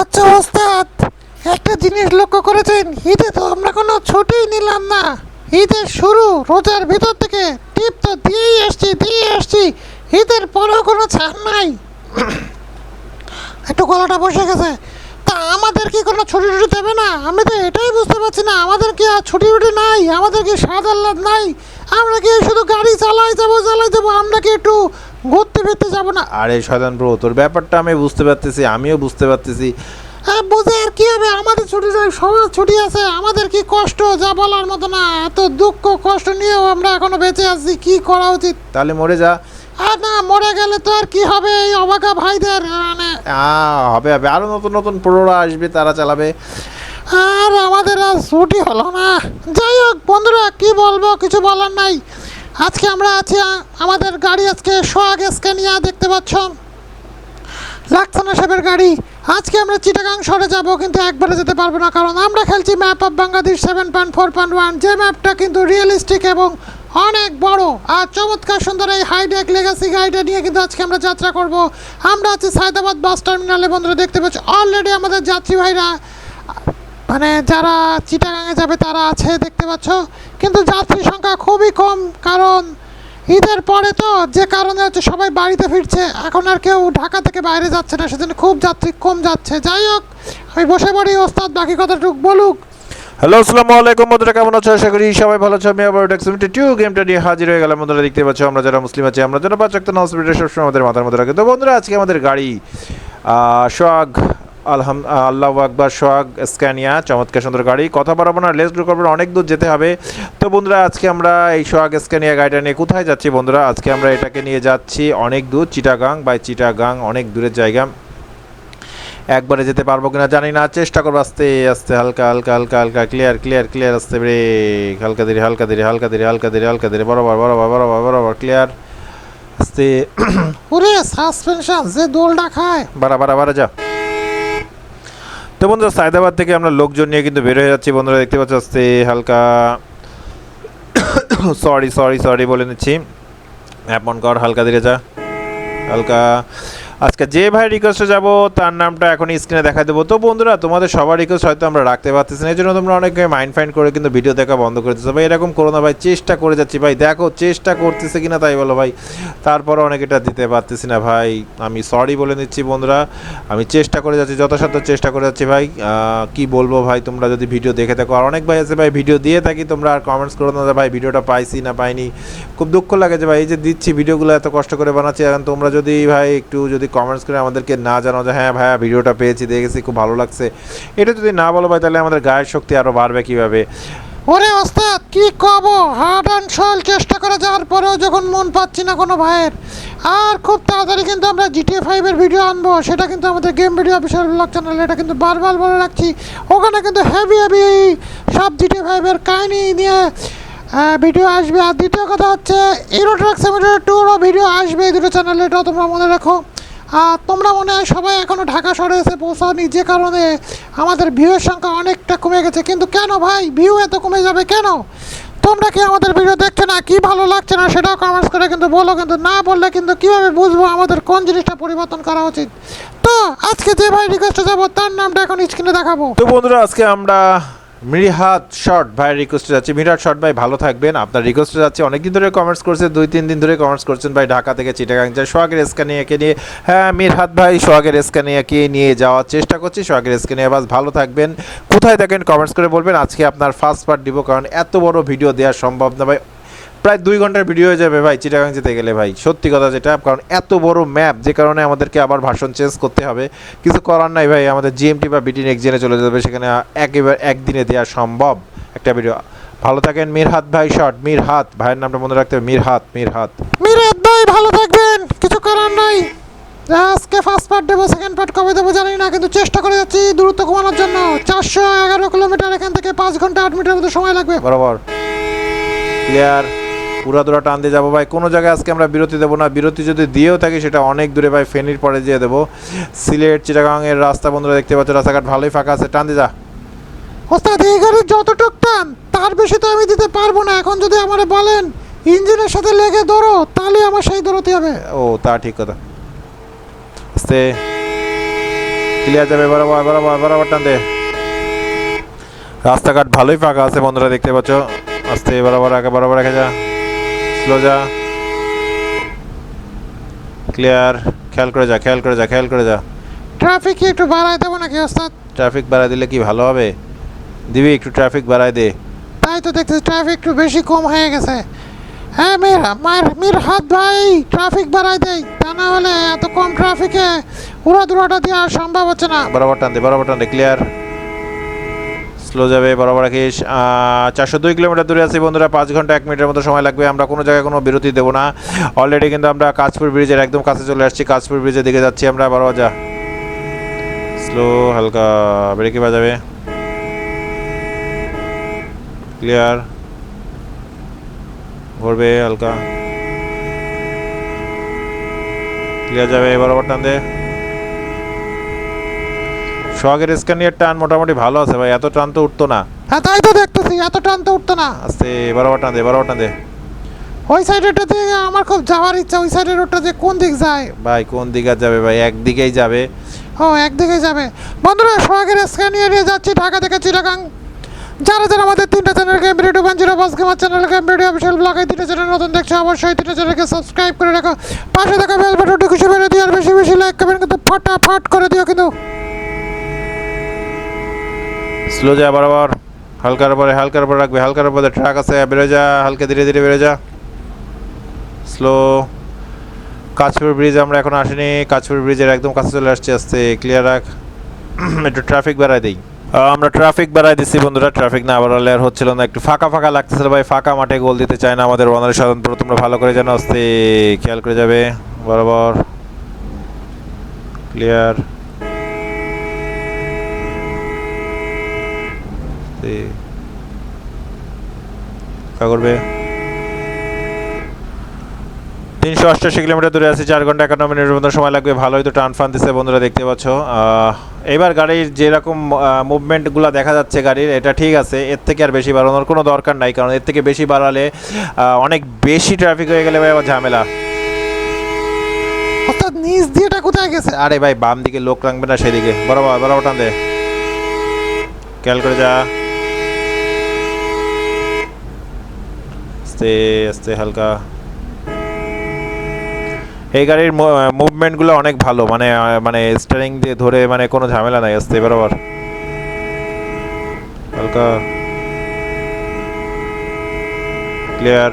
আচ্ছা ওস্তাদ, একটা জিনিস লক্ষ্য করেছেন? ঈদে তো আমরা কোনো ছুটিই নিলাম না। ঈদের শুরু রোজার ভিতর থেকে টিপ তো দিয়েই আসছি দিয়ে আসছি। ঈদের পরেও কোনো ছাড় নাই। একটু গলাটা বসে গেছে। তা আমাদের কি কোনো ছুটি টুটি দেবে না? আমি তো এটাই বুঝতে পারছি না। আমাদের কি আর ছুটি টুটি নাই? আমাদের কি স্বাদ আহ্লাদ নাই? আমরা কি শুধু গাড়ি চালাই যাব চালাই যাব? আমরা কি একটু ঘুরতে ফিরতে যাব না। আরে শয়তান ব্রো তোর ব্যাপারটা আমি বুঝতে পারতেছি আমিও বুঝতে পারতেছি। হ্যাঁ বুঝে আর কি হবে? আমাদের ছুটি সবার ছুটি আছে। আমাদের কি কষ্ট? যা বলার মতো না। এত দুঃখ কষ্ট নিয়েও আমরা এখনও বেঁচে আছি। কি করা উচিত? তাহলে মরে যা। আর না মরে গেলে তো আর কি হবে এই অবাকা ভাইদের মানে হবে হবে। আরও নতুন নতুন প্রোরা আসবে তারা চালাবে। আর আমাদের আর ছুটি হলো না। যাই হোক বন্ধুরা কি বলব? কিছু বলার নাই। আজকে আমরা আছি আমাদের গাড়ি আজকে সোয়াগ স্ক্যানিয়া দেখতে পাচ্ছ। লাক্সানা সাহেবের গাড়ি। আজকে আমরা চিটাগাং শহরে যাব, কিন্তু একবারে যেতে পারব না, কারণ আমরা খেলছি map of Bangladesh seven point four point one. যে ম্যাপটা কিন্তু রিয়েলিস্টিক এবং অনেক বড় আর চমৎকার সুন্দর এই হাইডেক লেগাসি গাড়িটা নিয়ে কিন্তু আজকে আমরা যাত্রা করব। আমরা আছি সায়দাবাদ বাস টার্মিনালে, বন্ধুরা দেখতে পাচ্ছি অলরেডি আমাদের যাত্রী ভাইরা মানে যারা চিটাগাঙে যাবে তারা আছে, দেখতে পাচ্ছ। কিন্তু যাত্রী সংখ্যা খুবই কম, কারণ ঈদের পরে তো যে কারণে হচ্ছে সবাই বাড়িতে ফিরছে, এখন আর কেউ ঢাকা থেকে বাইরে যাচ্ছে না, সেজন্য খুব যাত্রী কম যাচ্ছে। যাই হোক, আমি বসে পড়ি, ওস্তাদ বাকি কথাটুক বলুক। হ্যালো, আসসালামু আলাইকুম, বন্ধুরা, কেমন আছো? আশা করি সবাই ভালো আছো। আমি আবার ডেক্সিমিটি টু গেমটা নিয়ে হাজির হয়ে গেলাম। বন্ধুরা, দেখতে পাচ্ছ, আমরা যারা মুসলিম আছি, আমরা যারা পাঁচ একটা হসপিটাল সবসময় আমাদের মাথার মধ্যে রাখে। তো বন্ধুরা, আজকে আমাদের গাড়ি সোহাগ আলহাম আল্লাহ আকবর সোহাগ স্ক্যানিয়া চমৎকার সুন্দর গাড়ি। কথা বাড়াবো না লেস গ্রুপ করব অনেক দূর যেতে হবে। তো বন্ধুরা আজকে আমরা এই সোহাগ স্ক্যানিয়া গাড়িটা নিয়ে কোথায় যাচ্ছি বন্ধুরা? আজকে আমরা এটাকে নিয়ে যাচ্ছি অনেক দূর চিটাগাং। বাই চিটাগাং অনেক দূরের জায়গা। একবারে যেতে পারব কিনা জানি না চেষ্টা করব আস্তে আস্তে হালকা হালকা হালকা হালকা ক্লিয়ার ক্লিয়ার ক্লিয়ার আস্তে ব্রেক হালকা ধীরে হালকা ধীরে হালকা ধীরে হালকা ধীরে হালকা ধীরে বরাবর বরাবর বরাবর বরাবর ক্লিয়ার আস্তে। ওরে সাসপেনশন যে দোলটা খায়। বাড়া বাড়া বাড়া যা। তো বন্ধুরা, সায়দাবাদ থেকে আমরা লোকজন নিয়ে কিন্তু বের হয়ে যাচ্ছি। বন্ধুরা, দেখতে পাচ্ছ, আসতে হালকা সরি সরি সরি বলে নিচ্ছি। অ্যাপন কর, হালকা ধীরে যা। হালকা আজকে যে ভাই রিকোয়েস্টে যাব, তার নামটা এখন স্ক্রিনে দেখা দেবো। তো বন্ধুরা, তোমাদের সবার রিকোয়েস্ট হয়তো আমরা রাখতে পারতেছি না এই জন্য তোমরা অনেকে মাইন্ড ফাইন্ড করে কিন্তু ভিডিও দেখা বন্ধ করে দিচ্ছো ভাই, এরকম করো না ভাই, চেষ্টা করে যাচ্ছি। ভাই, দেখো, চেষ্টা করতেছে কিনা তাই বলো ভাই। তারপরে অনেক এটা দিতে পারতেছি না ভাই। আমি সরি বলে নিচ্ছি বন্ধুরা। আমি চেষ্টা করে যাচ্ছি, যথাসাধ্য চেষ্টা করে যাচ্ছি ভাই। কি বলব ভাই, তোমরা যদি ভিডিও দেখে থাকো। আর অনেক ভাই আছে ভাই ভিডিও দিয়ে থাকি, তোমরা আর কমেন্টস করো না ভাই ভিডিওটা পাইছি না পাইনি। খুব দুঃখ লাগে যে ভাই, এই যে দিচ্ছি ভিডিওগুলো এত কষ্ট করে বানাচ্ছি। এখন তোমরা যদি ভাই, একটু যদি কমেন্টস করে আমাদেরকে না জানো যে হ্যাঁ ভাইয়া, ভিডিওটা পেয়েছি, দেখেছি, খুব ভালো লাগছে। এটা যদি না বলো ভাই, তাহলে আমাদের গায়ের শক্তি আরও বাড়বে কীভাবে? ওরে ওস্তাদ, কি কব? হার্ড অ্যান্ড সোল চেষ্টা করে যাওয়ার পরেও যখন মন পাচ্ছি না কোনো ভাইয়ের, আর খুব তাড়াতাড়ি কিন্তু আমরা জিটিএ ফাইভের ভিডিও আনব। সেটা কিন্তু আমাদের game video official blog channel এটা কিন্তু বারবার বলে রাখছি। ওখানে কিন্তু হেভি হেভি সব জিটিএ ফাইভের কাহিনী নিয়ে ভিডিও আসবে। আর দ্বিতীয় কথা হচ্ছে ট্রাক সেমিটার টুরও ভিডিও আসবে এই দুটো চ্যানেলে এটাও তোমরা মনে রাখো। আর তোমরা মনে হয় সবাই এখনও ঢাকা শহরে এসে পৌঁছাওনি, যে কারণে আমাদের ভিউয়ের সংখ্যা অনেকটা কমে গেছে। কিন্তু কেন ভাই? ভিউ এত কমে যাবে কেন? তোমরা কি আমাদের ভিডিও দেখছ না? কি ভালো লাগছে না সেটাও কমেন্টস করে কিন্তু বলো, কিন্তু না বললে কিন্তু কীভাবে বুঝব আমাদের কোন জিনিসটা পরিবর্তন করা উচিত? তো আজকে যে ভাই রিকোয়েস্টে যাব, তার নামটা এখন স্ক্রিনে দেখাবো। তো বন্ধুরা, আজকে আমরা মৃহাত শর্ট ভাই রিকোয়েস্টে যাচ্ছি। মিরাট শর্ট ভাই, ভালো থাকবেন। আপনার রিকোয়েস্টে যাচ্ছে। অনেকদিন ধরে কমেন্টস করছে দুই, তিন দিন ধরে কমেন্টস করছেন, ভাই, ঢাকা থেকে চিটাগাং যায় সোহাগের স্ক্যানিয়াকে নিয়ে হ্যাঁ মিরহাত ভাই, সোহাগের স্ক্যানিয়াকে নিয়ে যাওয়ার চেষ্টা করছি। সোহাগের স্ক্যানিয়া বাস ভালো থাকবেন। কোথায় থাকেন কমেন্টস করে বলবেন। আজকে আপনার ফার্স্ট পার্ট দিব, কারণ এত বড় ভিডিও দেওয়া সম্ভব না, ভাই। প্রায় দুই ঘণ্টার ভিডিও হয়ে যাবে ভাই চিটাগাং যেতে গেলে ভাই। সত্যি কথা যেটা কারণ এত বড় ম্যাপ যে কারণে আমাদেরকে আবার ভাষণ চেঞ্জ করতে হবে। কিছু করার নাই ভাই আমাদের জিএমটি বা বিটি নেক্সট জেনে চলে যাবে সেখানে একেবারে একদিনে দেওয়া সম্ভব একটা ভিডিও ভালো থাকেন মিরহাত ভাই শর্ট মিরহাত। ভাইয়ের নামটা মনে রাখতে হবে মিরহাত মিরহাত। মিরাজ ভাই ভালো থাকবেন। কিছু করার নাই। আজকে ফার্স্ট পার্ট দেবো সেকেন্ড পার্ট কবে দেবো জানি না কিন্তু চেষ্টা করে যাচ্ছি দূরত্ব কমানোর জন্য। চারশো এগারো কিলোমিটার এখান থেকে পাঁচ ঘণ্টা আট মিনিটের মতো সময় লাগবে। বরাবর। ক্লিয়ার পুরা দূরা টান দিয়ে যাব ভাই। কোনো জায়গায় আজকে আমরা বিরতি দেবো না। বিরতি যদি দিয়েও থাকি সেটা অনেক দূরে ভাই ফেনির পরে দিয়ে দেবো। সিলেট চিটাগাংয়ের রাস্তা বন্ধুরা দেখতে পাচ্ছ রাস্তাঘাট ভালোই ফাঁকা আছে। টান দিয়ে যা। ওস্তাদ এই গাড়ির যতটুক টান তার বেশি তো আমি দিতে পারব না। এখন যদি আমার বলেন ইঞ্জিনের সাথে লেগে ধরো তাহলে আমার সেই দৌড়তে হবে। ও তা ঠিক কথা। আস্তে। ক্লিয়ার যাবে বরাবর বরাবর বরাবর টান দে। রাস্তাঘাট ভালোই ফাঁকা আছে বন্ধুরা দেখতে পাচ্ছ। আস্তে বরাবর আগে বরাবর রেখে যা। যা ক্লিয়ার খেয়াল করে যা খেয়াল করে যা খেয়াল করে যা। ট্রাফিক কি একটু বাড়াই দেবো নাকি ওস্তাদ? ট্রাফিক বাড়ায় দিলে কি ভালো হবে? দিবি একটু ট্রাফিক বাড়ায় দে। তাই তো দেখতেছি ট্রাফিক একটু বেশি কম হয়ে গেছে। হ্যাঁ মির মার মির হাত ভাই ট্রাফিক বাড়াই দেই। তা না হলে এত কম ট্রাফিকে উড়া দুরাটা দেওয়া সম্ভব হচ্ছে না। বরাবর টান দে বরাবর টান দে ক্লিয়ার স্লো যাবে, বরাবর রাখিস চারশো দুই কিলোমিটার দূরে আছি বন্ধুরা, পাঁচ ঘণ্টা, এক মিনিটের মতো সময় লাগবে। আমরা কোনো জায়গায় কোনো বিরতি দেবো না। অলরেডি কিন্তু আমরা কাঁচপুর ব্রিজের একদম কাছে চলে আসছি। কাঁচপুর ব্রিজের দিকে যাচ্ছি আমরা, বরাবর যা। স্লো হালকা, ব্রেকে বাজাবে। ক্লিয়ার ঘুরবে, হালকা। ক্লিয়ার যাবে, বরাবর টান দে সোহাগের স্ক্যানিয়ার টান মোটামুটি ভালো আছে ভাই এত টান তো উঠতো না। হ্যাঁ তাই তো দেখতেছি এত টান তো উঠতো না। আস্তে বরাবর টান দে বরাবর টান দে। ওই সাইডেরটা দিয়ে আমার খুব যাওয়ার ইচ্ছা ওই সাইডের রোডটা দিয়ে কোন দিক যায়? ভাই কোন দিকে যাবে ভাই? একদিকেই যাবে। ও একদিকে যাবে। বন্ধুরা সোহাগের স্ক্যানিয়ার নিয়ে যাচ্ছি ঢাকা থেকে চিটাগাং। যারা যারা আমাদের তিনটা channel game video one zero পাঁচ channel game video official blog তিনটা চ্যানেল নতুন দেখছ অবশ্যই তিনটা চ্যানেলকে সাবস্ক্রাইব করে রাখো। পাশে থাকা বেল বাটনটি খুশি মেরে দিও আর বেশি বেশি লাইক করবেন কিন্তু ফটাফট করে দিও কিন্তু। স্লো যা বরাবর হালকার উপরে হালকার উপরে রাখবে, হালকার উপরে ট্রাক আছে বেরো যা, হালকা ধীরে ধীরে বেরো যা। স্লো কাছপুর ব্রিজ আমরা এখন আসিনি কাছপুর ব্রিজের একদম কাছে চলে আসছি আসতে ক্লিয়ার রাখ। একটু ট্রাফিক বাড়াই দিই। আমরা ট্রাফিক বাড়াই দিচ্ছি বন্ধুরা ট্রাফিক না বাড়ালে আর হচ্ছিল না, একটু ফাঁকা ফাঁকা লাগতেছিল ভাই, ফাঁকা মাঠে গোল দিতে চায় না আমাদের বনারের স্বতন্ত্র তোমরা ভালো করে জানো, আসতে, খেয়াল করে যাবে। বরাবর। ক্লিয়ার ফাঁকা করবে তিনশো অষ্টাশি কিলোমিটার দূরে আছে চার ঘণ্টা একান্ন মিনিটের মতো সময় লাগবে ভালোই তো টান ফান দিচ্ছে বন্ধুরা দেখতে পাচ্ছ। এবার গাড়ির যেরকম মুভমেন্টগুলো দেখা যাচ্ছে গাড়ির এটা ঠিক আছে এর থেকে আর বেশি বাড়ানোর কোনো দরকার নাই কারণ এর থেকে বেশি বাড়ালে অনেক বেশি ট্রাফিক হয়ে গেলে ভাই আবার ঝামেলা। অর্থাৎ নিচ দিয়েটা কোথায় গেছে? আরে ভাই বাম দিকে লোক রাখবে না সেদিকে। বরাবর বরাবর টান দে। খেয়াল করে যা। আস্তে আস্তে হালকা। এই গাড়ির মুভমেন্টগুলো অনেক ভালো মানে মানে স্টারিং দিয়ে ধরে মানে কোনো ঝামেলা নাই আসতে বরাবর। হালকা। ক্লিয়ার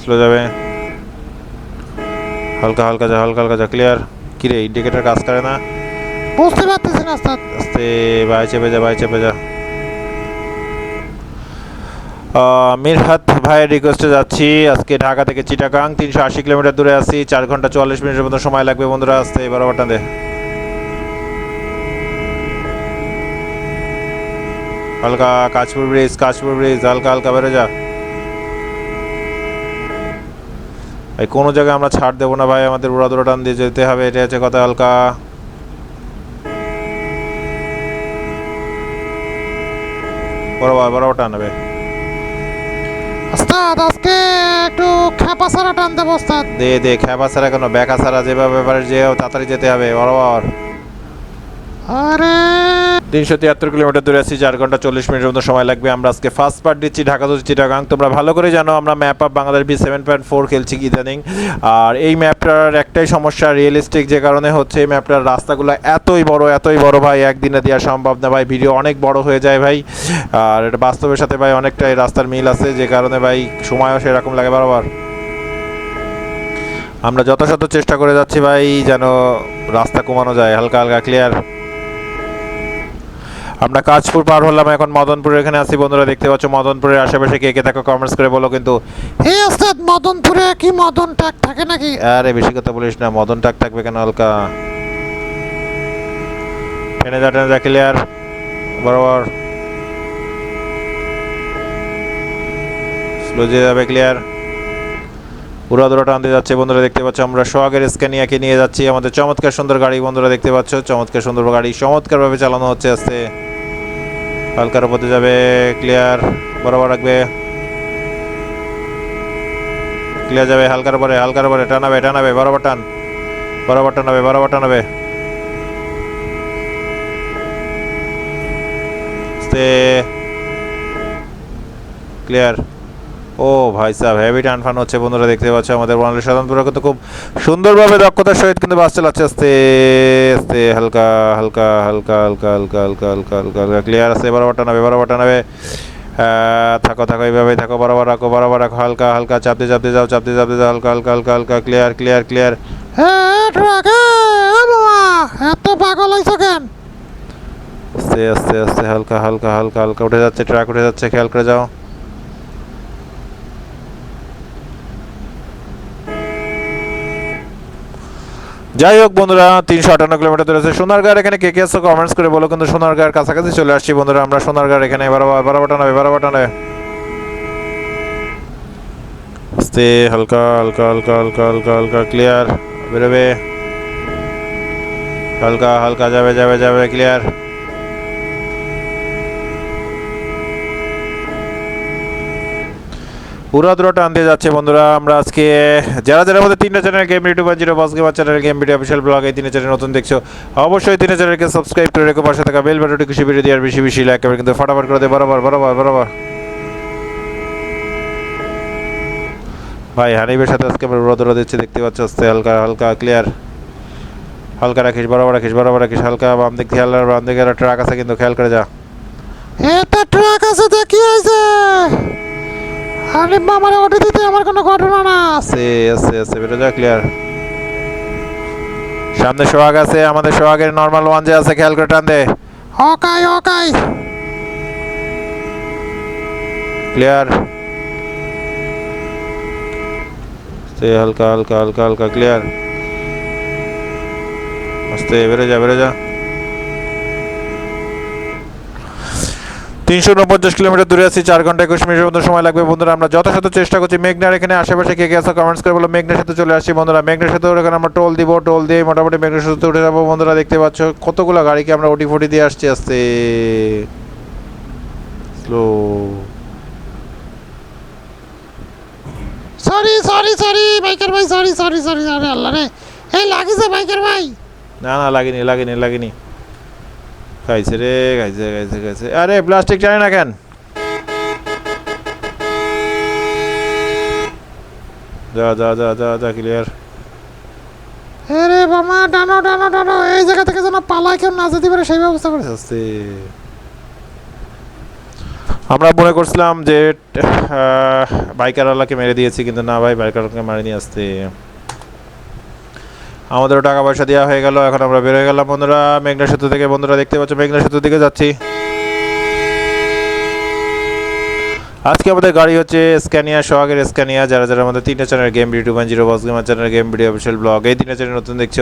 স্লো যাবে। হালকা হালকা যা হালকা হালকা যা ক্লিয়ার কিরে ইন্ডিকেটার কাজ করে না? বুঝতে পারতেছি না ওস্তাদ। আস্তে বাই চেপে যা বাই চেপে যা। মিরহাত ভাইয়ের রিকোয়েস্টে যাচ্ছি। আজকে ঢাকা থেকে চিটাগাং, তিনশো আশি কিলোমিটার দূরে আছি। চার ঘণ্টা চুয়াল্লিশ মিনিটের মতো সময় লাগবে বন্ধুরা, আসতে এবার দে। হালকা কাশপুর ব্রিজ কাশপুর ব্রিজ হালকা হালকা বেড়ে যা। ভাই, কোনো জায়গায় আমরা ছাড় দেবো না ভাই, আমাদের উড়াদুরা টান দিয়ে যেতে হবে এটা হচ্ছে কথা, হালকা। বরাবর বরাবর টান হবে। ওস্তাদ আজকে একটু খেপা ছাড়া টান দেবো ওস্তাদ। দে দে খেপা ছাড়া কোনো ব্যাকা ছাড়া যেভাবে ব্যাপারে যে তাড়াতাড়ি যেতে হবে বরাবর। আরে তিনশো তিয়াত্তর কিলোমিটার দূরে আছি, চার ঘণ্টা চল্লিশ মিনিটের মতো সময় লাগবে। আমরা আজকে ফার্স্ট পার্ট দিচ্ছি, ঢাকা তো চিটাগাং তোমরা ভালো করে জানো, আমরা map of Bangladesh B seven point four খেলছি ইদানিং। আর এই ম্যাপটার একটাই সমস্যা রিয়েলিস্টিক যে কারণে হচ্ছে এই ম্যাপটার রাস্তাগুলো এতই বড় এতই বড় ভাই, একদিনে দেওয়া সম্ভব না ভাই। ভিডিও অনেক বড় হয়ে যায় ভাই। আর এটা বাস্তবের সাথে ভাই অনেকটাই রাস্তার মিল আছে, যে কারণে ভাই সময়ও সেরকম লাগে বারবার। আমরা যথাসাধ্য চেষ্টা করে যাচ্ছি ভাই, যেন রাস্তা কমানো যায়, হালকা হালকা ক্লিয়ার আমরা কাজপুর পার হলাম এখন মদনপুরের এখানে আছি। বন্ধুরা দেখতে পাচ্ছ মদনপুরের আশেপাশে কে কে থাকো কমেন্টস করে বলো কিন্তু। এই ওস্তাদ মদনপুরে কি মদন ট্যাগ থাকে নাকি? আরে বেশি কথা বলিস না মদন টাক থাকবে কেন হালকা? টেনে যা টেনে যা ক্লিয়ার বরাবর। স্লো যে যাবে ক্লিয়ার পুরো দূরা টানতে যাচ্ছে বন্ধুরা দেখতে পাচ্ছ আমরা সোহাগের স্ক্যানিয়াকে নিয়ে যাচ্ছি। আমাদের চমৎকার সুন্দর গাড়ি বন্ধুরা দেখতে পাচ্ছ। চমৎকার সুন্দর গাড়ি চমৎকারভাবে চালানো হচ্ছে আস্তে হালকার উপরে যাবে ক্লিয়ার বরাবর রাখবে। ক্লিয়ার যাবে, হালকার পরে হালকার পরে টানাবে টানাবে, বরাবর টান। বরাবর টানাবে বরাবর টানাবে। ক্লিয়ার ও ভাই সাহেব হেভি টান ফান হচ্ছে বন্ধুরা দেখতে পাচ্ছ আমাদের বাংলাদেশ সাধারণপুরা কিন্তু খুব সুন্দরভাবে দক্ষতার সহিত কিন্তু বাস চালাচ্ছে আস্তে আস্তে হালকা হালকা হালকা হালকা হালকা হালকা হালকা হালকা হালকা ক্লিয়ার আছে বরাবর টানাবে বরাবর টানাবে আহ, থাকো থাকো এইভাবেই থাকো বরাবর রাখো বরাবর রাখো হালকা হালকা চাপতে চাপতে যাও চাপতে চাপতে যাও হালকা হালকা হালকা হালকা ক্লিয়ার ক্লিয়ার ক্লিয়ার এত পাগল হয়েছ কেন আস্তে আস্তে আস্তে হালকা হালকা হালকা হালকা উঠে যাচ্ছে ট্রাক উঠে যাচ্ছে খেয়াল করে যাও যাই হোক বন্ধুরা, তিনশো আটান্ন কিলোমিটার দূরে আছে এখানে কে কে আছে কমেন্টস করে বলো, কিন্তু সোনারগাঁর কাছাকাছি চলে আসছি বন্ধুরা, আমরা সোনারগাঁর এখানে এবার এবার বাটানো এবার বাটানো। আস্তে, হালকা হালকা হালকা হালকা হালকা হালকা ক্লিয়ার বেরোবে। হালকা হালকা, যাবে যাবে যাবে ক্লিয়ার পুরো দূর টান দিয়ে যাচ্ছে বন্ধুরা। আমরা আজকে, যারা যারা আমাদের তিনটা channel game YouTube zero boss gamer channel game video official blog এই তিনটা চ্যানেল নতুন দেখছ, অবশ্যই তিনটা চ্যানেলকে সাবস্ক্রাইব করে রেখো, পাশে থাকা বেল বাটনটি খুশি ভিডিও দিয়ে আর বেশি বেশি লাইক করবে কিন্তু ফটাফট করে দে বরাবর বরাবর বরাবর। ভাই হানিবের সাথে আজকে আমরা রোদ রোদ দিচ্ছি, দেখতে পাচ্ছ, আস্তে হালকা হালকা ক্লিয়ার হালকা রাখিস, বরাবর রাখিস বরাবর রাখিস, হালকা বাম দিক খেয়াল বাম দিকে একটা ট্রাক আছে কিন্তু, খেয়াল করে যা। এত ট্রাক আছে কি হয়েছে আরে মামারে ওটি দিতে আমার কোনো ঘটনা না। আস্তে আস্তে আস্তে বেরো যা ক্লিয়ার সামনে সোহাগ আছে আমাদের সোহাগের নর্মাল ওয়ান যে আছে খেয়াল করে টান দে। অকাই অকাই ক্লিয়ার আস্তে হালকা হালকা হালকা হালকা ক্লিয়ার আস্তে বেরো যা বেরো যা। তিনশো উনপঞ্চাশ কিলোমিটার দূরে আছি চার ঘণ্টা একুশ মিনিটের মতো সময় লাগবে। বন্ধুরা আমরা যথাযথ চেষ্টা করছি। মেঘনার এখানে আশেপাশে কে কে আছে কমেন্টস করে বলো। মেঘনার সাথে চলে আসছি বন্ধুরা। মেঘনার সাথে ওখানে আমরা টোল দিব টোল দিয়ে মোটামুটি মেঘনার সাথে উঠে যাব। বন্ধুরা দেখতে পাচ্ছ কতগুলো গাড়িকে আমরা ওটি ফটি দিয়ে আসছি আসতে slow sorry sorry sorry biker ভাই সরি সরি সরি আরে আল্লাহ রে। এই লাগিছে বাইকার ভাই না না লাগেনি লাগেনি লাগেনি। খাইছে রে খাইছে খাইছে খাইছে আরে প্লাস্টিক জানে না কেন? যা যা যা যা যা ক্লিয়ার আরে বাবা ডানো ডানো ডানো এই জায়গা থেকে যেন পালায় কেউ না যেতে পারে সেই ব্যবস্থা করেছে। আস্তে আমরা মনে করছিলাম যে বাইকারওয়ালাকে মেরে দিয়েছি কিন্তু না ভাই বাইকারকে মারিনি আসতে আমাদেরও টাকা পয়সা দেওয়া হয়ে গেল, এখন আমরা বেরোয় গেলাম বন্ধুরা। মেঘনা সেতু থেকে বন্ধুরা দেখতে পাচ্ছ, মেঘনা সেতুর দিকে যাচ্ছি। আজকে আমাদের গাড়ি হচ্ছে স্ক্যানিয়া সোহাগের স্ক্যানিয়া যারা যারা আমাদের তিনটা channel game video one zero boss gamer channel game video official blog এই তিনটা চ্যানেল নতুন দেখছ,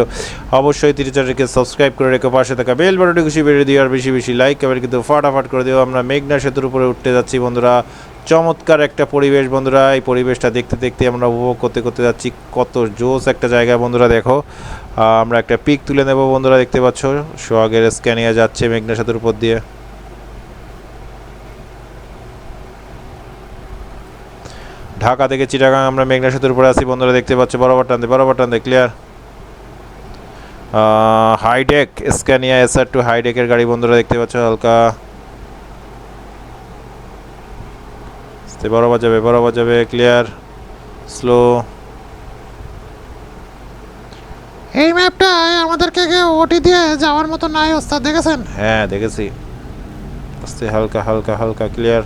অবশ্যই তিনটা চ্যানেলকে সাবস্ক্রাইব করে রেখো, পাশে থাকা বেল বাটনটি খুশি বেরিয়ে দিও, আর বেশি বেশি লাইক এবার কিন্তু ফাটাফাট করে দিও। আমরা মেঘনা সেতুর উপরে উঠতে যাচ্ছি বন্ধুরা। চমৎকার একটা পরিবেশ বন্ধুরা। এই পরিবেশটা দেখতে দেখতে আমরা উপভোগ করতে করতে যাচ্ছি। কত জোস একটা জায়গা বন্ধুরা, দেখো। আমরা একটা পিক তুলে নেব বন্ধুরা, দেখতে পাচ্ছ? সোহাগের স্ক্যানিয়া যাচ্ছে মেঘনা সেতুর উপর দিয়ে। ঢাকা থেকে চিটাগাং আমরা মেঘনা সেতুর উপরে আছি বন্ধুরা, দেখতে পাচ্ছ? বরাবর টানতে বরাবর টানতে clear high deck Scania SR two হাইডেকের গাড়ি বন্ধুরা, দেখতে পাচ্ছ? হালকা আস্তে বরাবর যাবে বরাবর যাবে ক্লিয়ার স্লো এই ম্যাপটায় আমাদেরকে ওটি দিয়ে যাওয়ার মতো নাই ওস্তাদ দেখেছেন? হ্যাঁ দেখেছি। আস্তে হালকা হালকা হালকা ক্লিয়ার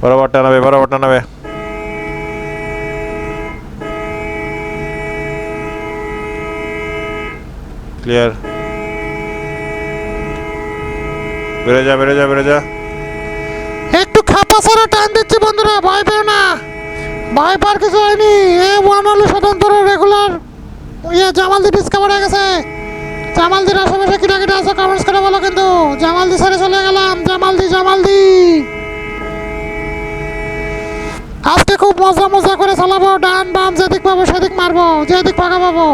বরাবর টানাবে বরাবর টানাবে ক্লিয়ার বেড়ে যা বেড়ে যা বেড়ে যা। একটু খাপা সারা টান দিচ্ছি বন্ধুরা, ভয় পেও না। ভয় পার কিছু হয়নি। এ ওয়ান হলে স্বতন্ত্র রেগুলার ইয়ে জামালদি ডিসকাভার হয়ে গেছে। জামালদির আশেপাশে কিটা কিটা আছে কমেন্টস করে বলো কিন্তু। জামালদি ছেড়ে চলে গেলাম। জামালদি জামালদি। আজকে খুব মজা মজা করে চালাবো। ডান, বাম, যেদিক পাবো, সেদিক মারবো। যেদিক ফাঁকা পাবো।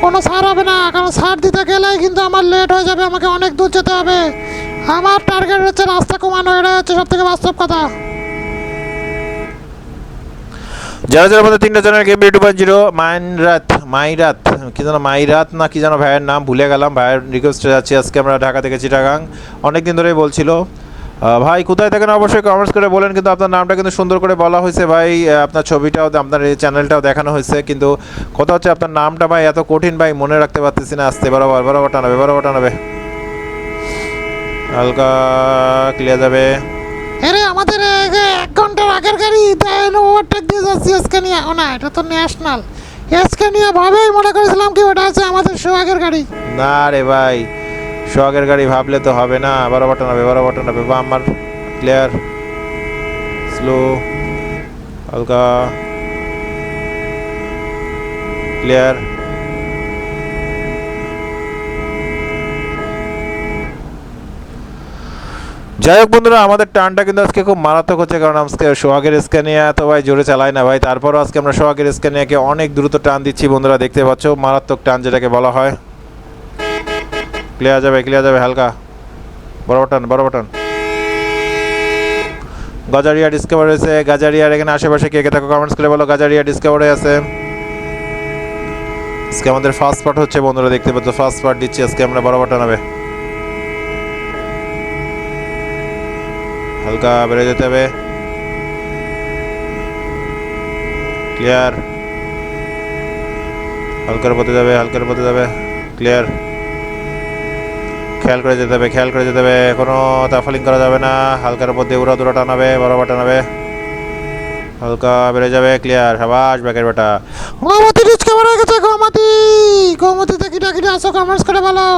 কোনো ছাড় হবে না। কারণ সার দিতে গেলেই কিন্তু আমার লেট হয়ে যাবে। আমাকে অনেক দূর যেতে হবে। আমার টার্গেট হচ্ছে রাস্তা কমানো এটা হচ্ছে সব থেকে বাস্তব কথা। যারা যারা আমাদের তিনটা channel game two point zero মাইনরাত, মাইরাত, কি যেন মাইরাত না কি যেন ভাইয়ের নাম ভুলে গেলাম, ভাইয়ের রিকোয়েস্টে যাচ্ছি আজকে, আমরা ঢাকা থেকে চিটাগাং। অনেক দিন ধরেই বলছিল। ভাই, কোথায় থাকেন? অবশ্যই কমেন্টস করে বলেন, কিন্তু আপনার নামটা কিন্তু সুন্দর করে বলা হয়েছে, ভাই আপনার ছবিটাও, আপনার এই চ্যানেলটাও দেখানো হয়েছে, কিন্তু কথা হচ্ছে আপনার নামটা, ভাই, এত কঠিন, ভাই, মনে রাখতে পারতেছি না, আসতে বরাবর বরাবর টানাবে বরাবর টানাবে। হালকা ক্লিয়ার যাবে। আরে আমাদের এক ঘণ্টার আগের গাড়ি দেন ওভারটেক দিয়ে যাচ্ছি স্ক্যানিয়া ও না এটা তো ন্যাশনাল স্ক্যানিয়া ভাবেই মনে করেছিলাম কি ওটা আছে আমাদের সোহাগের গাড়ি। না রে ভাই সোহাগের গাড়ি ভাবলে তো হবে না। বরাবর টানাবে বরাবর টানাবে বা আমার ক্লিয়ার স্লো হালকা। ক্লিয়ার যাই হোক বন্ধুরা, আমাদের টানটা কিন্তু আজকে খুব মারাত্মক হচ্ছে, কারণ আজকে সোহাগের স্ক্যানিয়া তো ভাই জোরে চালাই না ভাই। তারপরও আজকে আমরা সোহাগের স্ক্যানিয়াকে অনেক দ্রুত টান দিচ্ছি বন্ধুরা, দেখতে পাচ্ছ? মারাত্মক টান যেটাকে বলা হয়। ক্লিয়ার যাবে ক্লিয়ার যাবে হালকা। বড় বাটন বড় বাটন গাজারিয়া ডিসকভার হয়েছে গাজারিয়ার এখানে আশেপাশে কে কে থাকো কমেন্টস করে বলো, গাজারিয়া ডিসকভার হয়ে আছে। আজকে আমাদের ফার্স্ট পার্ট হচ্ছে বন্ধুরা, দেখতে পাচ্ছ? ফার্স্ট পার্ট দিচ্ছি, আজকে আমরা বড় বাটন হবে। হালকা বেড়ে যেতে হবে। ক্লিয়ার হালকার পথে যাবে, হালকার পথে যাবে। ক্লিয়ার খেয়াল করে যেতে হবে, খেয়াল করে যেতে হবে। কোনো তাফালিং করা যাবে না। হালকার উপর উড়া দুরা টানাবে বরাবর টানাবে। হালকা বেড়ে যাবে ক্লিয়ার সাবাস ব্যাকের বেটা। গোমতী ডিসকাভার হয়ে গেছে গোমতী। গোমতীতে কিটা কিটা আসো কমেন্টস করে বলো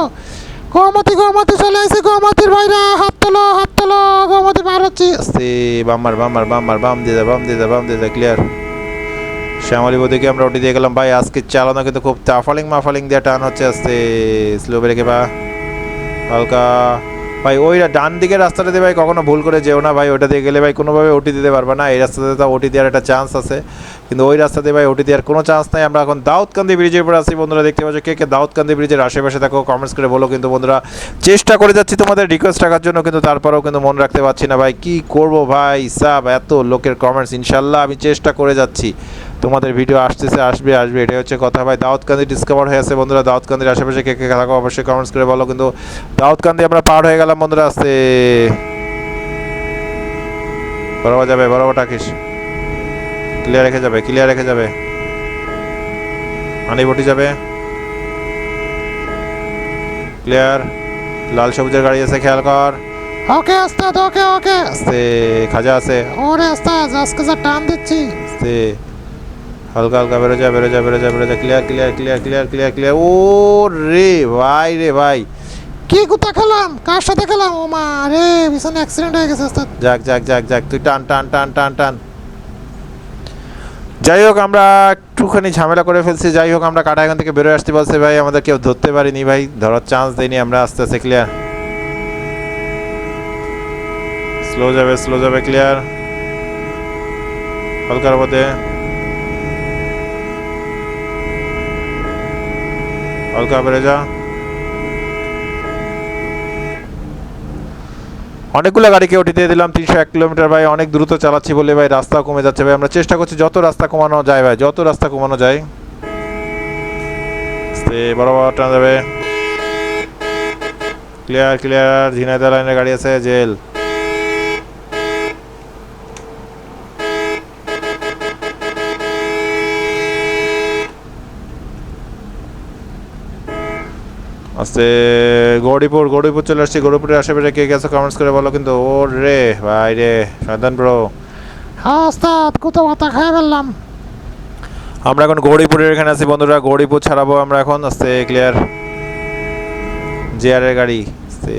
গোমতী গোমতী চলে এসে গোমতীর ভাইরা হাত তোলো হাত তোলো, গোমতী পার হচ্ছি। আস্তে বাম্মার বাম্মার বাম্মার, বাম দিয়ে যা বাম দিয়ে যা বাম দিয়ে যা ক্লিয়ার শ্যামলি বদিকে আমরা ওটি দিয়ে গেলাম, ভাই, আজকে চালানো কিন্তু খুব তাফালিং মাফালিং দিয়ে টান হচ্ছে আস্তে স্লো ব্রেকে বা। হালকা। ভাই ওই ডান দিকের রাস্তাটা দিয়ে ভাই, কখনো ভুল করে যেও না, ভাই, ওটা দিয়ে গেলে, ভাই, কোনোভাবে ওটি দিতে পারবে না। এই রাস্তাতে তো ওটি দেওয়ার একটা চান্স আছে। কিন্তু ওই রাস্তা দিয়ে ভাই ওটি দেওয়ার কোনো চান্স নাই। আমরা এখন দাউদকান্দি ব্রিজের উপর আছি। বন্ধুরা, দেখতে পাচ্ছ কে কে দাউদকান্দি ব্রিজের আশেপাশে থাকো কমেন্টস করে বলো। কিন্তু বন্ধুরা, চেষ্টা করে যাচ্ছি তোমাদের রিকোয়েস্ট রাখার জন্য, কিন্তু তারপরেও কিন্তু মনে রাখতে পারছি না ভাই। কি করব ভাই? সাব, এত লোকের কমেন্টস ইনশাল্লাহ আমি চেষ্টা করে যাচ্ছি। তোমাদের ভিডিও আসতেছে, আসবে আসবে, এটাই হচ্ছে কথা ভাই। দাউদকান্দি ডিসকভার হয়ে আছে বন্ধুরা, দাউদকান্দির আশেপাশে কে কে থাকো অবশ্যই কমেন্টস করে বলো। কিন্তু দাউদকান্দি আমরা পার হয়ে গেলাম বন্ধুরা, আসতে। বরাবর যাবে, বরাবর টাকিস। ক্লিয়ার রেখে যাবে ক্লিয়ার রেখে যাবে। আনিবটি যাবে। ক্লিয়ার লাল সবুজের গাড়ি আছে খেয়াল কর। ওকে ওস্তাদ ওকে ওকে। আস্তে খাজা আছে। ওরে ওস্তাদ আজকে যা টান দিচ্ছি। আস্তে হালকা হালকা বেরো যা বেরো যা বেরো যা বেরো যা। Clear clear clear clear clear clear ও রে ভাই রে ভাই। কি কুত্তা খেলাম? কার সাথে খেলাম? ও মা রে ভীষণ অ্যাক্সিডেন্ট হয়ে গেছে ওস্তাদ। যাক যাক যাক যাক। তুই টান টান টান টান টান। যাই হোক আমরা একটুখানি ঝামেলা করে ফেলছি। যাই হোক আমরা কাটা এখান থেকে বেরোয় আসতে পারছি ভাই, আমাদের কেউ ধরতে পারিনি ভাই। ধরার চান্স দেয়নি আমরা। আস্তে আস্তে ক্লিয়ার স্লো যাবে স্লো যাবে ক্লিয়ার হালকার মধ্যে হালকা বেড়ে যা। অনেকগুলো গাড়িকে ওটি দিয়ে দিলাম, তিনশো এক কিলোমিটার। ভাই, অনেক দ্রুত চালাচ্ছি বলে ভাই, রাস্তা কমে যাচ্ছে। ভাই, আমরা চেষ্টা করছি যত রাস্তা কমানো যায়, ভাই, যত রাস্তা কমানো যায়। বড় টানা যাবে। ক্লিয়ার ক্লিয়ার ঝিনাইদা লাইনের গাড়ি আছে, জেল। আস্তে গৌরীপুর গৌরীপুর চলে আসছি। গৌরীপুরের আশেপাশে কে গেছে কমেন্টস করে বলো কিন্তু। ও রে ভাই রে সাধারণ ব্রো হ্যাঁ ওস্তাদ কোথাও মাথা খেয়ে ফেললাম। আমরা এখন গৌরীপুরের এখানে আছি বন্ধুরা। গৌরীপুর ছাড়াবো আমরা এখন। আস্তে ক্লিয়ার জিআর এর গাড়ি। আস্তে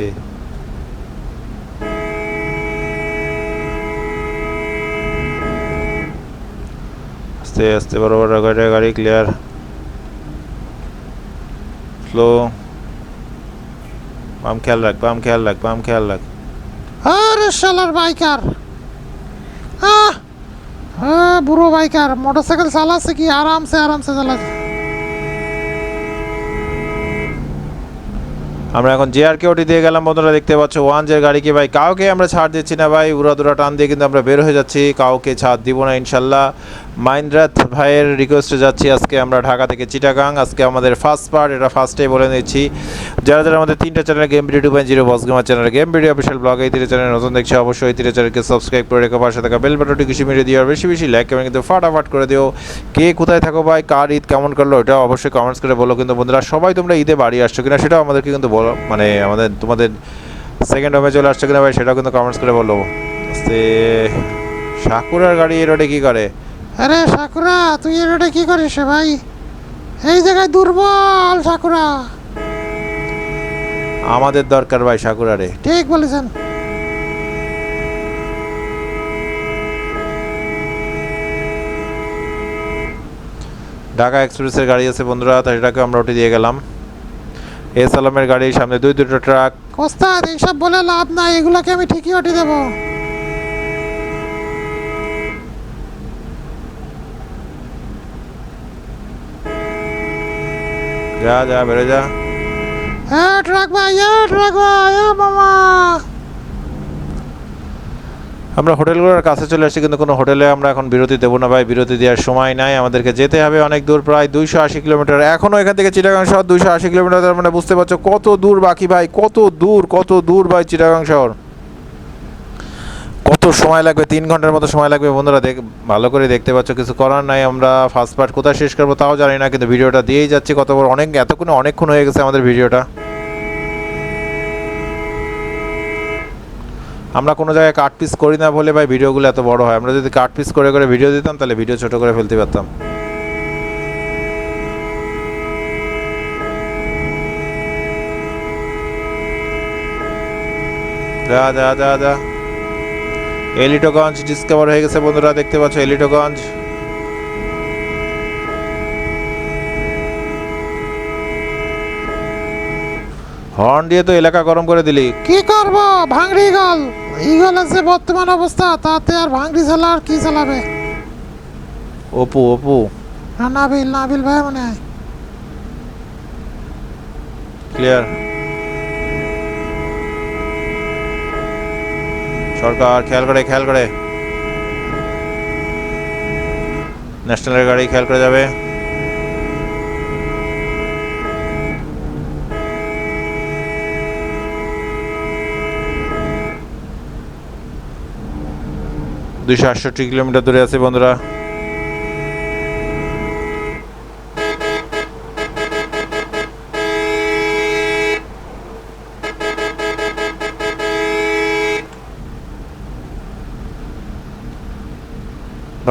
আস্তে আস্তে বরাবর গাড়ি গাড়ি ক্লিয়ার স্লো বাম খেয়াল রাখ বাম খেয়াল রাখ বাম খেয়াল রাখ। আরে শালার বাইকার। আহ! হ্যাঁ বুড়ো বাইকার মোটরসাইকেল চালাচ্ছে কি? আরামসে আরামসে চালাচ্ছে। আমরা এখন জেআরকে ওটি দিয়ে গেলাম বন্ধুরা দেখতে পাচ্ছ ওয়ান জের গাড়িকে ভাই? কাউকে আমরা ছাড় দিচ্ছি না ভাই উড়া দুরা টান দিয়ে কিন্তু আমরা বের হয়ে যাচ্ছি কাউকে ছাড় দিব না ইনশাল্লাহ। মাইন্দ্রাত ভাইয়ের রিকোয়েস্টে যাচ্ছি। আজকে আমরা ঢাকা থেকে চিটাগাং। আজকে আমাদের ফার্স্ট পার্ট এটা ফার্স্টেই বলে নিচ্ছি। যারা যারা আমাদের তিনটা channel game video two point zero boss gamer channel game video official blog এই তিনটে চ্যানেল নতুন দেখছে অবশ্যই, এই তিনটে চ্যানেলকে সাবস্ক্রাইব করে রেখো। পাশে থাকা বেল বাটনটি কিছু মেরে দিও, আর বেশি বেশি লাইক কমেন্ট কিন্তু ফাটাফাট করে দিও। কে কোথায় থাকো ভাই? কার ঈদ কেমন করল এটা অবশ্যই কমেন্টস করে বলো। কিন্তু বন্ধুরা, সবাই তোমরা ঈদে বাড়ি আসছো কিনা সেটাও আমাদেরকে কিন্তু বলো। মানে আমাদের, তোমাদের সেকেন্ড হোমে চলে আসছো কিনা ভাই, সেটাও কিন্তু কমেন্টস করে বলো। আস্তে সাকুরার গাড়ি রোডে কী করে? আরে সাকুরা তুই এটা কি করিস ভাই? এই জায়গায় দুর্বল সাকুরা। আমাদের দরকার ভাই সাকুরা রে। ঠিক বলেছেন। ঢাকা এক্সপ্রেসের গাড়ি আছে বন্ধুরা তাই সেটাকে আমরা ওটি দিয়ে গেলাম। এ সালামের গাড়ির সামনে দুই দুটো ট্রাক। ওস্তাদ এইসব বলে লাভ নাই এগুলাকে আমি ঠিকই ওটি দেবো। যা যা বেরো যা। এ ট্রাক ভাই এ ট্রাক ভাই মামা। আমরা হোটেলগুলোর কাছে চলে আসছি কিন্তু কোনো হোটেলে আমরা এখন বিরতি দেবো না ভাই। বিরতি দেওয়ার সময় নাই আমাদেরকে যেতে হবে অনেক দূর প্রায় দুইশো আশি কিলোমিটার। এখনও এখান থেকে চিটাগাং শহর দুইশো আশি কিলোমিটার মানে বুঝতে পারছ কত দূর বাকি ভাই কত দূর কত দূর ভাই চিটাগাং শহর। কত সময় লাগবে? তিন ঘণ্টার মতো সময় লাগবে বন্ধুরা দেখ, ভালো করে দেখতে পাচ্ছ, কিছু করার নাই। আমরা ফার্স্ট পার্ট কোথায় শেষ করব তাও জানি না, কিন্তু ভিডিওটা দিয়েই যাচ্ছি কত বড়, অনেক, এতক্ষণ অনেকক্ষণ হয়ে গেছে আমাদের ভিডিওটা। আমরা কোনো জায়গায় কাট পিস করি না বলে ভাই ভিডিওগুলো এত বড় হয়। আমরা যদি কাট পিস করে করে ভিডিও দিতাম, তাহলে ভিডিও ছোট করে ফেলতে পারতাম। যা যা যা যা। এলিটোগঞ্জ ডিসকভার হয়ে গেছে বন্ধুরা দেখতে পাচ্ছ এলিটোগঞ্জ। হর্ন দিয়ে তো এলাকা গরম করে দিলি। কি করব? ভাঙড়ি গল। ইগলের যে বর্তমান অবস্থা তাতে আর ভাঙড়ি চালা আর কি চালাবে? অপু অপু। না, নাবিল নাবিল ভাই মনে হয়। ক্লিয়ার সরকার, খেয়াল করে খেয়াল করে। ন্যাশনালের গাড়ি খেয়াল করে যাবে। দুইশো আটষট্টি কিলোমিটার দূরে আছে বন্ধুরা।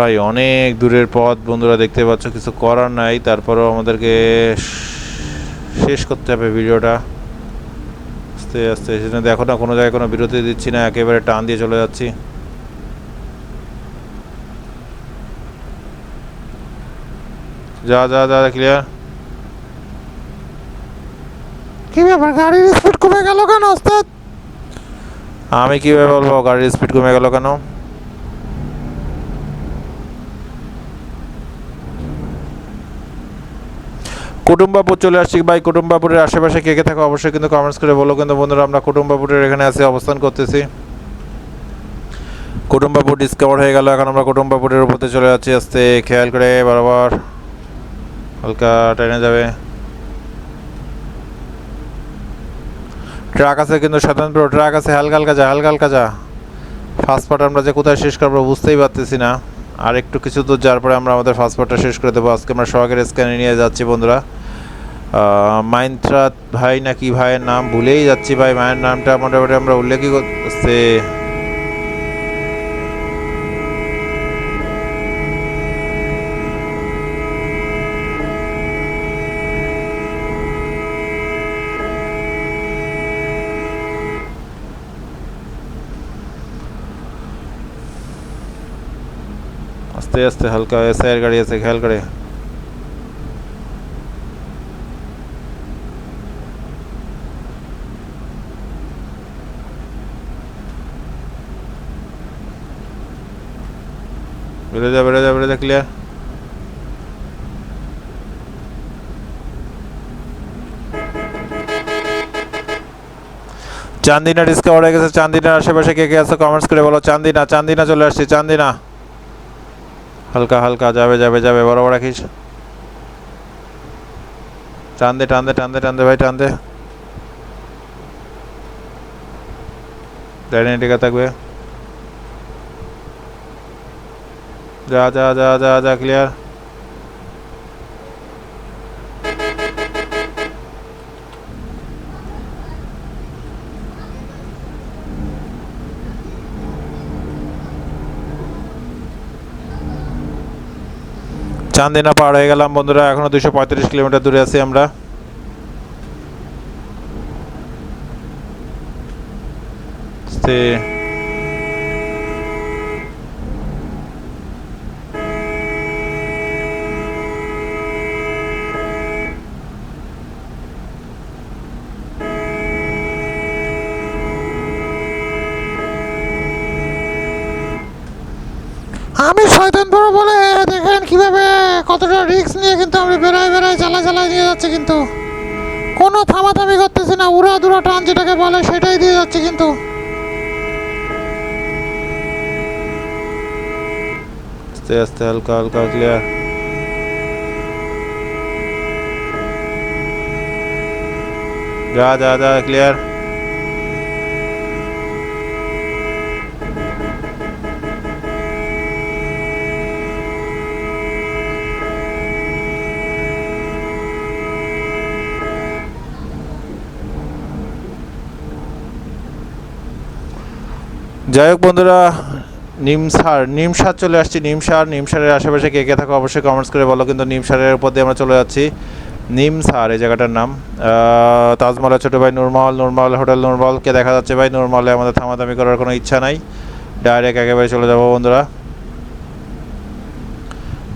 ভাই অনেক দূরের পথ বন্ধুরা দেখতে পাচ্ছ কিছু করার নাই। তারপরেও আমাদেরকে শেষ করতে হবে ভিডিওটা। আস্তে আস্তে সেজন্য দেখো না কোনো জায়গায় কোনো বিরতি দিচ্ছি না একেবারে টান দিয়ে চলে যাচ্ছি। যা যা যা ক্লিয়ার কি ব্যাপার গাড়ির স্পিড কমে গেল কেন ওস্তাদ? আমি কীভাবে বলব গাড়ির স্পিড কমে গেল কেন? কুটুম্বাপুর চলে আসছি। ভাই কুটুম্বাপুরের আশেপাশে কে কে থাকো অবশ্যই কিন্তু কমেন্টস করে বলো। কিন্তু বন্ধুরা, আমরা কুটুম্বাপুরের এখানে আছি, অবস্থান করতেছি। কুটুম্বাপুর ডিসকভার হয়ে গেল। এখন আমরা কুটুম্বাপুরের উপরে চলে যাচ্ছি। আস্তে খেয়াল করে, বরাবর। হালকা ট্রেনে যাবে। ট্রাক আছে কিন্তু স্বতন্ত্র ট্রাক আছে, হালকা হালকা যা, হালকা হালকা যা। ফার্স্ট পার্ট আমরা যে কোথায় শেষ করব বুঝতেই পারতেছি না। আর একটু কিছু দূর যাওয়ার পরে আমরা আমাদের ফার্স্ট পার্টটা শেষ করে দেবো। আজকে আমরা সোহাগের স্ক্যানে নিয়ে যাচ্ছি বন্ধুরা। মাইন্ত্রাত ভাই নাকি ভাইয়ের নাম ভুলেই যাচ্ছি ভাই, মায়ের নামটা মোটামুটি আমরা উল্লেখই করতে আস্তে আস্তে, হালকা, এসআইয়ের গাড়ি আছে, খেয়াল করে। বেড়ে যা বেড়ে যা বেড়ে চান্দিনা ডিসকাভার হয়ে গেছে, চান্দিনার আশেপাশে কে কে আছে কমেন্টস করে বলো। চান্দিনা চান্দিনা চলে আসছি, চান্দিনা। হালকা হালকা, যাবে যাবে যাবে বরাবর রাখিস। টান দে টান দে টান দে টান দে ভাই টান দে টিকা থাকবে। যা যা যা যা যা ক্লিয়ার চান্দিনা পার হয়ে গেলাম বন্ধুরা, এখনও দুশো পঁয়ত্রিশ কিলোমিটার দূরে আছি আমরা আস্তে। কিন্তু কোনো থামাথামি করতেছে না, উড়া দুরা টান যেটাকে বলে সেটাই দিয়ে যাচ্ছে কিন্তু। আস্তে আস্তে, হালকা হালকা ক্লিয়ার যা যা যা ক্লিয়ার যাই হোক বন্ধুরা নিমসার নিমসার চলে আসছি নিমসার নিমসারের আশেপাশে কে কে থাকো অবশ্যই কমেন্টস করে বলো, কিন্তু নিমসারের উপর দিয়ে আমরা চলে যাচ্ছি। নিমসার এই জায়গাটার নাম। তাজমহলের ছোটো ভাই নুরমহল নুরমহল হোটেল নুরমহলকে দেখা যাচ্ছে ভাই, নুরমহলে আমাদের থামাথামি করার কোনো ইচ্ছা নাই। ডাইরেক্ট একেবারে চলে যাব বন্ধুরা।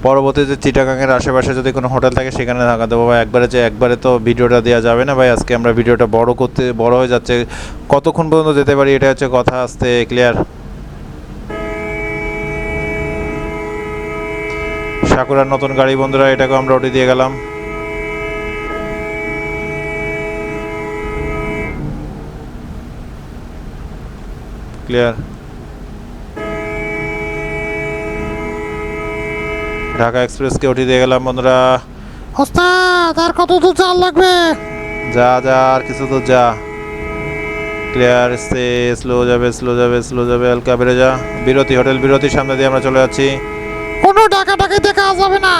পরবর্তীতে চিটাগাংয়ের আশেপাশে যদি কোনো হোটেল থাকে, সেখানে থাকা দেবো ভাই। একবারে যে একবারে তো ভিডিওটা দেওয়া যাবে না ভাই। আজকে আমরা ভিডিওটা বড় করতে, বড় হয়ে যাচ্ছে। কতক্ষণ পর্যন্ত যেতে পারি, এটা হচ্ছে কথা আসতে ক্লিয়ার সাকুরার নতুন গাড়ি, বন্ধুরা, এটাকে আমরা ওটি দিয়ে গেলাম। ক্লিয়ার ঢাকা এক্সপ্রেসকে ওটি দিয়ে গেলাম বন্ধুরা। ওস্তাদ আর কত দূর চাল লাগবে? যা যা আর কিছু তো যা। ক্লিয়ার সে স্লো যাবে স্লো যাবে স্লো যাবে হালকা বেড়ে যা। বিরতি হোটেল বিরতির সামনে দিয়ে আমরা চলে যাচ্ছি। কোনো টাকা টাকিতে কাজ হবে না।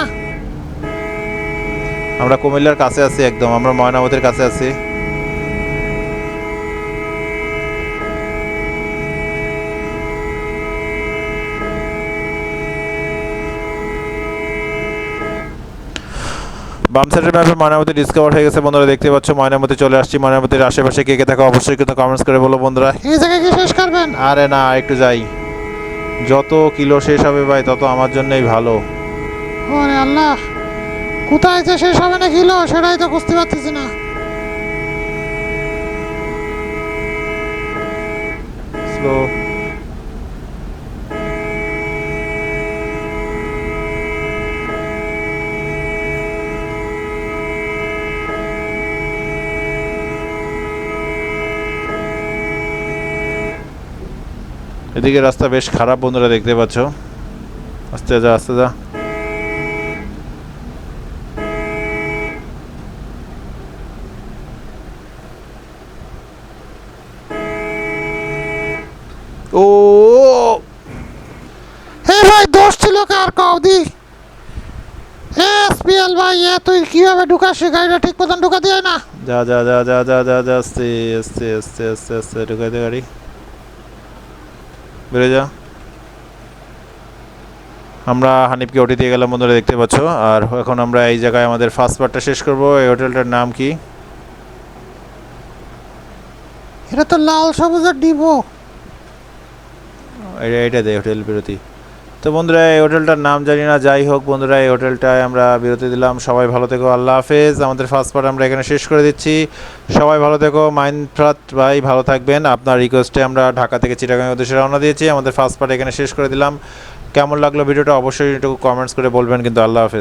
আমরা কুমিল্লার কাছে আছি একদম আমরা ময়নামতির কাছে আছি। বাম সাইডের ম্যাপে ময়নামতি ডিসকভার হয়ে গেছে। বন্ধুরা দেখতে পাচ্ছ ময়নামতি চলে আসছি। ময়নামতির আশেপাশে কে কে থাকো অবশ্যই কিন্তু কমেন্টস করে বলো বন্ধুরা। এই জায়গায় কি শেষ করবেন? আরে না একটু যাই। যত কিলো শেষ হবে ভাই তত আমার জন্যই ভালো। ওরে আল্লাহ কোথায় যে শেষ হবে না কিলো সেটাই তো বুঝতে পারতেছি না। স্লো এদিকে রাস্তা বেশ খারাপ বন্ধুরা দেখতে পাচ্ছ। আস্তে যা আস্তে যা। ও! হে ভাই দোষ ছিল কার কদি এসপিএল ভাই এ তুই কীভাবে ঢুকাস? গাড়িটা ঠিক মতন ঢুকা দিয়ে না। যা যা যা যা যা যা যা আস্তে আস্তে আস্তে আস্তে আস্তে ঢুকাই দে গাড়ি। বেরো যা। আমরা হানিফকে ওটি দিয়ে গেলাম বন্ধুরা দেখতে পাচ্ছ। আর এখন আমরা এই জায়গায় আমাদের ফার্স্ট পার্টটা শেষ করব। এই হোটেলটার নাম কি? এটা তো লাল সবুজের ডিবো এটা এটা দেয় হোটেল বিরতি। তো বন্ধুরা, এই হোটেলটার নাম জানি না, যাই হোক বন্ধুরা, এই হোটেলটায় আমরা বিরতি দিলাম। সবাই ভালো থেকো, আল্লাহ হাফেজ। আমাদের ফার্স্ট পার্ট আমরা এখানে শেষ করে দিচ্ছি। সবাই ভালো থেকো, মাইনফ্রাত ভাই ভালো থাকবেন। আপনার রিকোয়েস্টে আমরা ঢাকা থেকে চিটাগাং উদ্দেশ্যে রওনা দিয়েছি। আমাদের ফার্স্ট পার্ট এখানে শেষ করে দিলাম। কেমন লাগল ভিডিওটা অবশ্যই একটু কমেন্টস করে বলবেন, কিন্তু আল্লাহ হাফেজ।